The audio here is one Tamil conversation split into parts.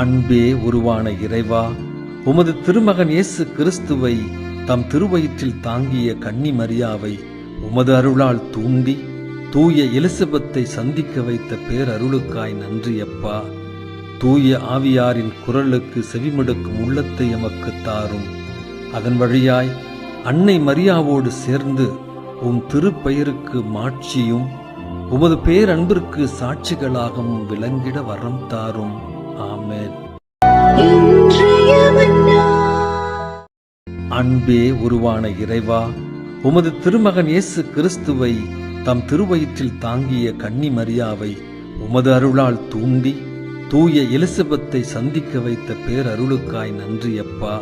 அன்பே உருவான இறைவா உமது திருமகன் இயேசு கிறிஸ்துவை தம் திருவயிற்றில் தாங்கிய கன்னி மரியாவை உமது அருளால் தூண்டி தூய எலிசபெத்தை சந்திக்க வைத்த பேரருளுக்காய் நன்றி அப்பா தூய ஆவியாரின் குரலுக்கு செவிமடுக்கும் உள்ளத்தை எமக்கு தாரும். அதன் வழியாய் அன்னை மரியாவோடு சேர்ந்து உம் திருப்பெயருக்கு மாட்சியும் உமது பேரன்பிற்கு சாட்சிகளாகவும் விளங்கிட வரம் தாரும். ஆமென். அன்பே உருவான இறைவா உமது திருமகன் இயேசு கிறிஸ்துவை தம் திருவயிற்றில் தாங்கிய கன்னி மரியாவை உமது அருளால் தூண்டி தூய எலிசபெத்தை சந்திக்க வைத்த பேரருளுக்காய் நன்றி அப்பா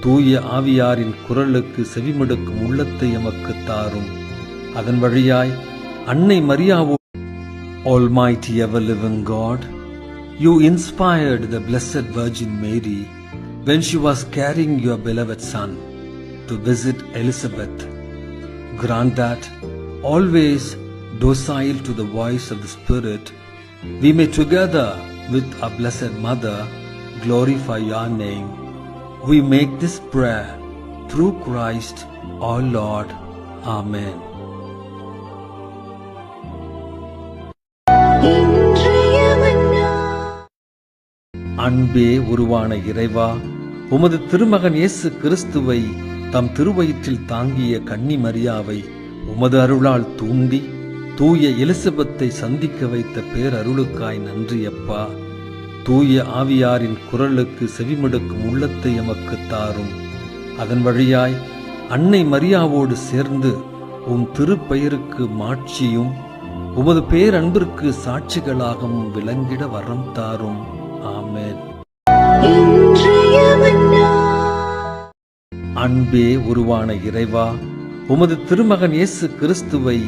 தூய ஆவியாரின் குரலுக்கு செவிமடுக்கும் உள்ளத்தை எமக்கு தாரும். அதன் வழியாய் அன்னை மரியாவோ Almighty ever living God, you inspired the Blessed Virgin Mary when she was carrying your beloved Son to visit Elizabeth. Grant that, always docile to the voice of the Spirit, we may together with our Blessed Mother glorify your name. We make this prayer through Christ our Lord. Amen. அன்பே உருவான இறைவா உமது திருமகன் இயேசு கிறிஸ்துவை தம் திருவயிற்றில் தாங்கிய கன்னி மரியாவை உமது அருளால் தூண்டி தூய எலிசபெத்தை சந்திக்க வைத்த பேரருளுக்காய் நன்றி அப்பா. தூய ஆவியாரின் குரலுக்கு செவிமடுக்கும் உள்ளத்தை எமக்கு தாரும். அதன் வழியாய் அன்னை மரியாவோடு சேர்ந்து உம் திருப்பெயருக்கு மாட்சியும் உமது பேரன்பிற்கு சாட்சிகளாகவும் விளங்கிட வரம் தாரும். ஆமென். அன்பே உருவான இறைவா உமது திருமகன் இயேசு கிறிஸ்துவை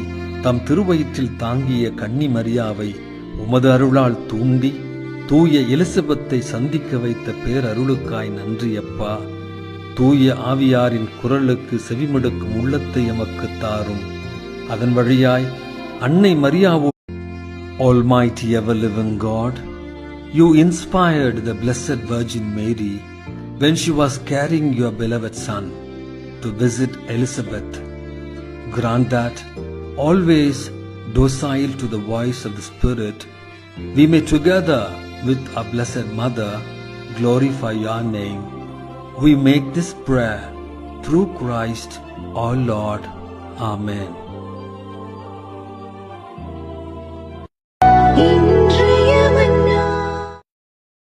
தம் திருவயிற்றில் தாங்கிய கன்னி மரியாவை உமது அருளால் தூண்டி தூய எலிசபெத்தை சந்திக்க வைத்த பேரருளுக்காய் நன்றி அப்பா தூய ஆவியாரின் குரலுக்கு செவிமடுக்கும் உள்ளத்தை எமக்கு தாரும். அதன் வழியாய் அன்னை மரியாவோ Almighty ever living God, you inspired the Blessed Virgin Mary when she was carrying your beloved Son to visit Elizabeth. Grant that, always docile to the voice of the Spirit, we may together with our Blessed Mother glorify your name. We make this prayer through Christ our Lord. Amen.